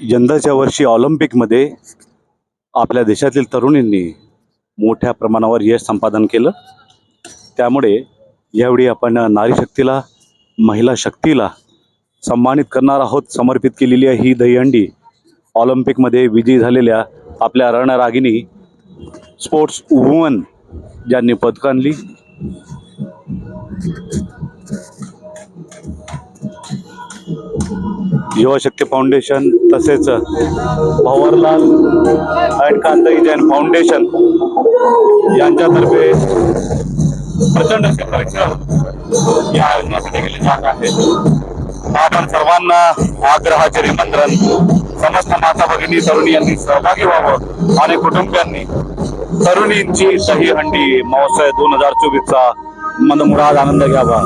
यंदाच्या वर्षी ऑलिम्पिकमध्ये आपल्या देशातील तरुणींनी मोठ्या प्रमाणावर यश संपादन केलं. त्यामुळे यावेळी आपण नारी शक्तीला महिला शक्तीला सन्मानित करणार आहोत समर्पित केलेली आहे ही दहीहंडी. ऑलिम्पिकमध्ये विजयी झालेल्या आपल्या रणरागिनी स्पोर्ट्स वुमन ज्यांनी पदकं युवाशक्ती फाउंडेशन तसेच भवरलाल अँड कांतई जैन फाउंडेशन यांच्यातर्फे प्रचंड असे परिश्रम या आयोजनासाठी केले जात आहे. आपण सर्वांना आग्रहाचे निमंत्रण समस्त माता भगिनी तरुणी यांनी सहभागी व्हावं आणि कुटुंबियांनी तरुणींची दही हंडी महोत्सव दोन हजार चोवीसचा मनमुराद आनंद घ्यावा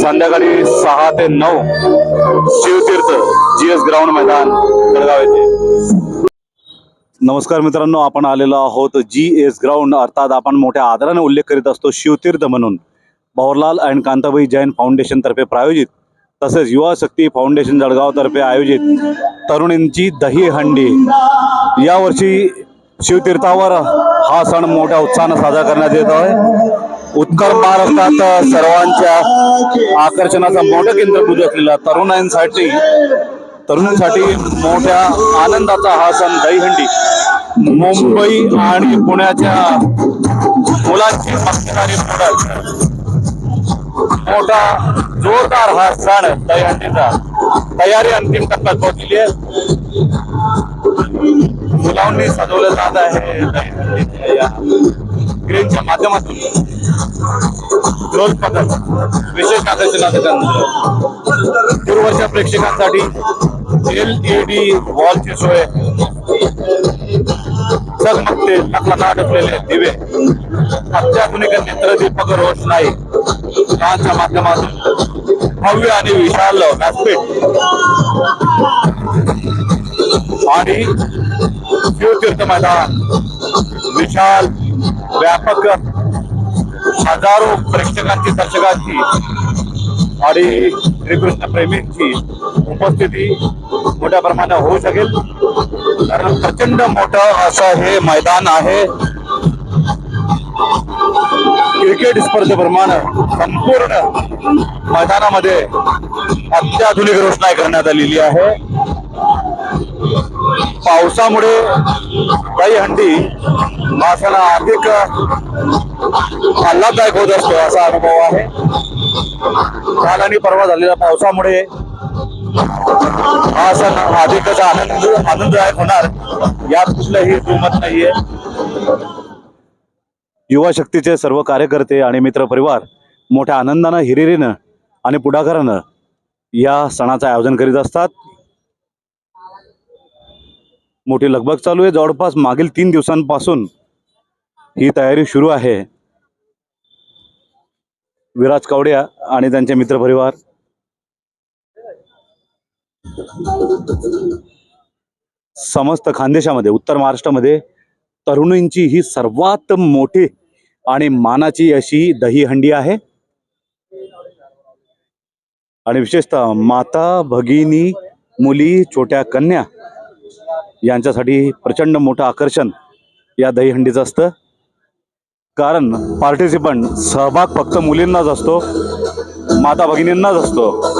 संध्याकाळी सहा ते नऊ शिवतीर्थ जी एस ग्राउंड मैदान जळगाव येथे. नमस्कार मित्रांनो आपण आलेलो आहोत जी एस ग्राउंड. अर्थात आपण मोठ्या आदराने उल्लेख करीत असतो शिवतीर्थ म्हणून. भवरलाल अँड कांताबाई जैन फाउंडेशन तर्फे प्रायोजित तसेच युवा शक्ती फाउंडेशन जळगावतर्फे आयोजित तरुणींची दही हंडी. यावर्षी शिवतीर्थावर हा सण मोठ्या उत्साहानं साजरा करण्यात येत आहे. उत्तर महाराष्ट्रात सर्वांच्या आकर्षणाचा मोठं केंद्रबिंदू असलेला तरुणांसाठी तरुणांसाठी मोठ्या आनंदाचा हा सण दहीहंडी मुंबई आणि पुण्याच्या मुलांची मस्करी मोठा जोरदार हा सण दहीहंडीचा तयारी अंतिम टप्प्यात पोहोचली आहे. मुलांनी सजवलं जात आहे दहीहंडीच्या क्रेनच्या माध्यमातून रोज पथक विशेष आकर्षणाचं पूर्वच्या प्रेक्षकांसाठी एल ई डी वॉलची सोय. चकमकते लखलखाट असलेले दिवे. अत्याधुनिक नेत्रदीपक रोषणाई. यांच्या माध्यमातून भव्य आणि विशाल व्यासपीठ. आणि शिवतीर्थ मैदान विशाल व्यापक हजारो प्रेक्षकांची दर्शकांची आणि श्रीकृष्ण प्रेमींची उपस्थिती मोठ्या प्रमाणात होऊ शकेल. कारण प्रचंड मोठं असं हे मैदान आहे. क्रिकेट स्पर्धेप्रमाणे संपूर्ण मैदानामध्ये अत्याधुनिक रोषणाई करण्यात आलेली आहे. पावसामुळे काही हंडी भाषण अधिक आल्हाददायक होत असतो असा अनुभव आहे. काल आणि परवा झालेल्या पावसामुळे हा सण अधिकच आनंद आनंददायक होणार यात कुठलंही दुमत नाहीये. युवा शक्तीचे सर्व कार्यकर्ते आणि मित्र परिवार मोठ्या आनंदानं हिरिरीनं आणि पुढाकारानं या सणाचं आयोजन करीत असतात. मोठी लगबग चालू आहे. जवळपास मागील तीन दिवसांपासून ही तयारी सुरू आहे. विराज कावड्या आणि त्यांचे मित्रपरिवार. समस्त खानदेशामध्ये उत्तर महाराष्ट्रामध्ये तरुणींची ही सर्वात मोठी आणि मानाची अशी दहीहंडी आहे. आणि विशेषतः माता भगिनी मुली छोट्या कन्या यांच्यासाठी प्रचंड मोठं आकर्षण या दहीहंडीचं असतं. कारण पार्टिसिपंट सहभाग फक्त मुलींनाच असतो माता भगिनींनाच असतो.